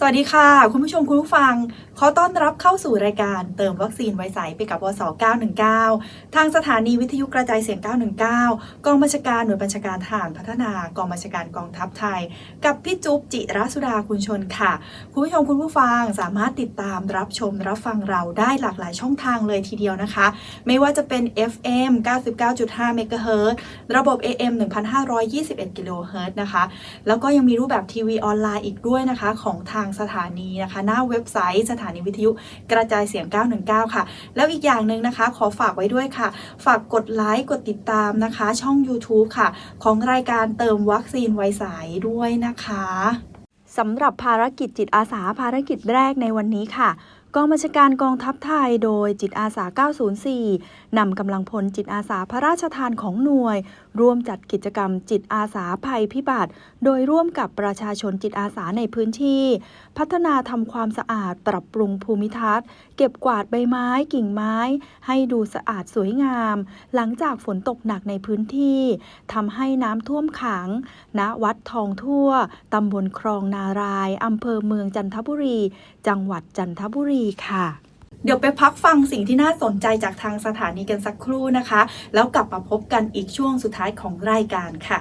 สวัสดีค่ะ คุณผู้ชมคุณผู้ฟัง ขอต้อนรับเข้าสู่รายการเติมวัคซีนไวใสไปกับวส919 ทางสถานีวิทยุกระจายเสียง 919 กองบัญชาการหน่วยบัญชาการทหารพัฒนากองบัญชาการกองทัพไทย กับพี่จุ๊บจิรสุดาคุณชนค่ะ คุณผู้ชมคุณผู้ฟังสามารถติดตามรับชมรับฟังเราได้หลากหลายช่องทางเลยทีเดียวนะคะ ไม่ว่าจะเป็น FM 99.5เมกะเฮิรตระบบ AM 1,521กิโลเฮิรตนะคะแล้วก็ยังมีรูปแบบทีวีออนไลน์อีกด้วยนะคะของทางสถานีนะคะ หน้าเว็บไซต์สถานีวิทยุกระจายเสียง 919 ค่ะ แล้วอีกอย่างหนึ่งนะคะ ขอฝากไว้ด้วยค่ะ ฝากกดไลค์กดติดตามนะคะ ช่อง YouTube ค่ะ ของรายการเติมวัคซีนไวสายด้วยนะคะสำหรับภารกิจจิตอาสาภารกิจแรกในวันนี้ค่ะ กองบัญชาการกองทัพไทยโดยจิตอาสา 904 นำกำลังพลจิตอาสาพระราชทานของหน่วย ร่วมจัดกิจกรรมจิตอาสาภัยพิบัติ โดยร่วมกับประชาชนจิตอาสาในพื้นที่ พัฒนาทำความสะอาดปรับปรุงภูมิทัศน์ เก็บกวาดใบไม้กิ่งไม้ ให้ดูสะอาดสวยงาม หลังจากฝนตกหนักในพื้นที่ทำให้น้ำท่วมขัง ณวัดทองทั่วตำบลครองนารายอำเภอเมืองจันทบุรี จังหวัดจันทบุรีค่ะ เดี๋ยวไปพักฟังสิ่งที่น่าสนใจจากทางสถานีกันสักครู่นะคะ แล้วกลับมาพบกันอีกช่วงสุดท้ายของรายการค่ะ